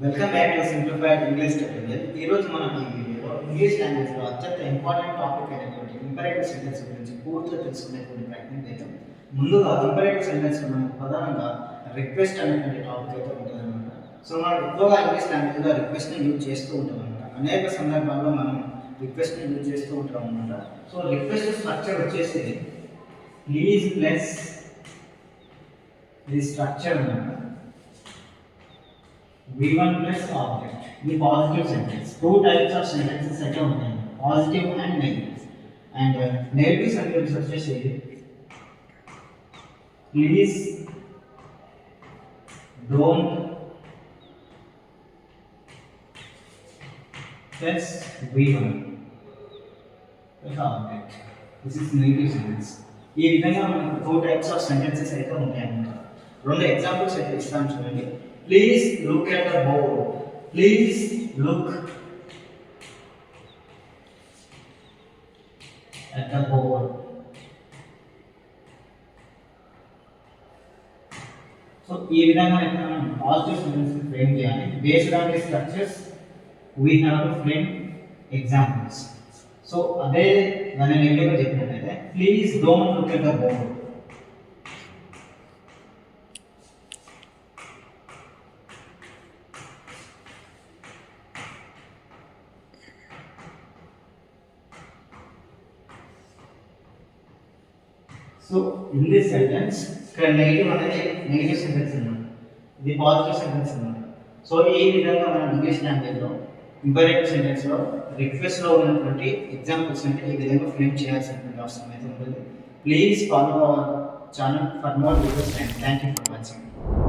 Welcome back to simplified English tutorial ఈ రోజు మనం ఈ వీడియోలో ఇంగ్లీష్ లాంగ్వేజ్లో అత్యంత ఇంపార్టెంట్ టాపిక్ అయినటువంటి ఇంపరేటివ్ సెంటెన్స్ గురించి పూర్తిగా తెలుసుకునేటువంటి ప్రయత్నం చేద్దాం. ముందుగా ఇంపరేటివ్ సెంటెన్స్ మనకు ప్రధానంగా రిక్వెస్ట్ అనేటువంటి టాపిక్ అయితే ఉంటుందన్నమాట. సో మనం ఎక్కువగా ఇంగ్లీష్ లాంగ్వేజ్లో రిక్వెస్ట్ని యూజ్ చేస్తూ ఉంటాం అనమాట అనేక సందర్భాల్లో మనం రిక్వెస్ట్ని యూజ్ చేస్తూ ఉంటాం అనమాట సో రిక్వెస్ట్ స్ట్రక్చర్ వచ్చేసి ప్లీజ్ ప్లస్ ఇది స్ట్రక్చర్ అనమాట V1 plus object. The positive sentence. Two types of sentences అయితే ఉంటాయి positive and negative and negative sentence వచ్చేసి please don't plus V one plus object this is negative sentence ఈ విధంగా మనకు two types of sentences అయితే ఉంటాయి అన్నమాట రెండు ఎగ్జాంపుల్స్ అయితే ఇస్తాను చూడండి. Please look at the board. Please look at the board. So ఈ విధంగా అయితే మనం పాజిటివ్ సెంటెన్స్ ఫ్రేమ్ చేయాలి based on the structures we have to frame examples so అదే దాన్ని నెగిటివ్గా చెప్పినట్టయితే please don't look at the board so in this sentence ఇక్కడ negative అనేది నెగిటివ్ సెంటెన్స్ అన్నమాట. ఇది పాజిటివ్ సెంటెన్స్ అన్నమాట. సో ఈ విధంగా మనం ఇంగ్లీష్ లాంగ్వేజ్లో ఇంపరేటివ్ సెంటెన్స్లో రిక్వెస్ట్లో ఉన్నటువంటి ఎగ్జాంపుల్స్ అంటే ఈ విధంగా ఫ్రేమ్ చేయాల్సినటువంటి అవసరం అయితే ఉంటుంది. Please follow our channel for more videos and thank you for watching